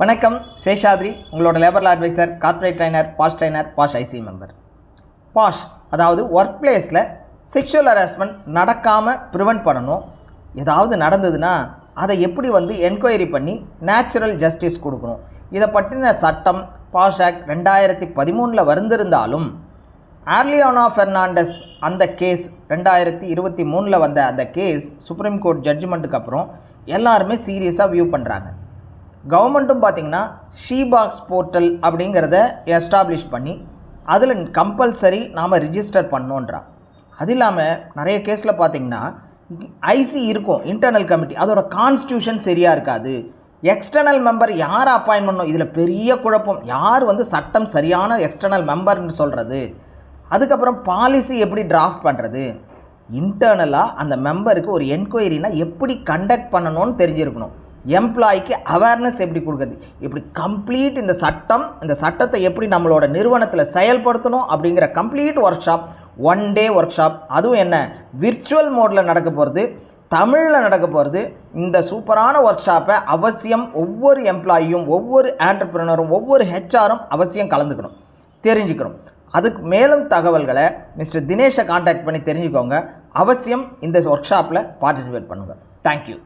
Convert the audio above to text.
வணக்கம் சேஷாத்ரி உங்களோட labour advisor corporate trainer POSH trainer POSH IC member POSH அதாவது work பிளேஸில் செக்ஷுவல் ஹராஸ்மெண்ட் நடக்காமல் ப்ரிவெண்ட் பண்ணணும். ஏதாவது நடந்ததுன்னா அதை எப்படி வந்து என்கொயரி பண்ணி நேச்சுரல் ஜஸ்டிஸ் கொடுக்கணும். இதை பற்றின சட்டம் பாஷ் ஆக்ட் ரெண்டாயிரத்தி பதிமூணில் வந்திருந்தாலும் ஆர்லியானா ஃபெர்னாண்டஸ் அந்த கேஸ் ரெண்டாயிரத்தி இருபத்தி மூணில் வந்த அந்த கேஸ் சுப்ரீம் கோர்ட் ஜட்ஜ்மெண்ட்டுக்கு அப்புறம் எல்லாருமே சீரியஸாக வியூ பண்ணுறாங்க கவர்மெண்ட்டும் பார்த்திங்கன்னா ஷீபாக்ஸ் போர்ட்டல் அப்படிங்கிறத எஸ்டாப்ளிஷ் பண்ணி அதில் கம்பல்சரி நாம் ரிஜிஸ்டர் பண்ணோன்றா. அது இல்லாமல் நிறைய கேஸில் பார்த்திங்கன்னா ஐசி இருக்கும் இன்டர்னல் கமிட்டி அதோட கான்ஸ்டியூஷன் சரியாக இருக்காது. எக்ஸ்டர்னல் மெம்பர் யார் அப்பாயின் பண்ணணும்? இதில் பெரிய குழப்பம். யார் வந்து சட்டம் சரியான எக்ஸ்டர்னல் மெம்பர்னு சொல்கிறது அதுக்கப்புறம் பாலிசி எப்படி டிராஃப்ட் பண்ணுறது இன்டர்னலாக அந்த மெம்பருக்கு ஒரு என்கொயரினா எப்படி கண்டக்ட் பண்ணணும்னு தெரிஞ்சிருக்கணும். எம்ப்ளாய்க்கு அவேர்னஸ் எப்படி கொடுக்குறது? இப்படி கம்ப்ளீட் இந்த சட்டம் இந்த சட்டத்தை எப்படி நம்மளோட நிறுவனத்தில் செயல்படுத்தணும் அப்படிங்கிற complete workshop one day workshop அதுவும் என்ன? விர்ச்சுவல் மோடில் நடக்க போகிறது தமிழில் நடக்க போகிறது இந்த சூப்பரான ஒர்க் ஷாப்பை அவசியம் ஒவ்வொரு எம்ப்ளாயியும் ஒவ்வொரு ஆண்டர்பிரினரும் ஒவ்வொரு ஹெச்ஆரும் அவசியம் கலந்துக்கணும் தெரிஞ்சுக்கணும். அதுக்கு மேலும் தகவல்களை மிஸ்டர் தினேஷை காண்டாக்ட் பண்ணி தெரிஞ்சுக்கோங்க. அவசியம் இந்த ஒர்க் ஷாப்பில் பார்ட்டிசிபேட் பண்ணுங்கள் தேங்க்யூ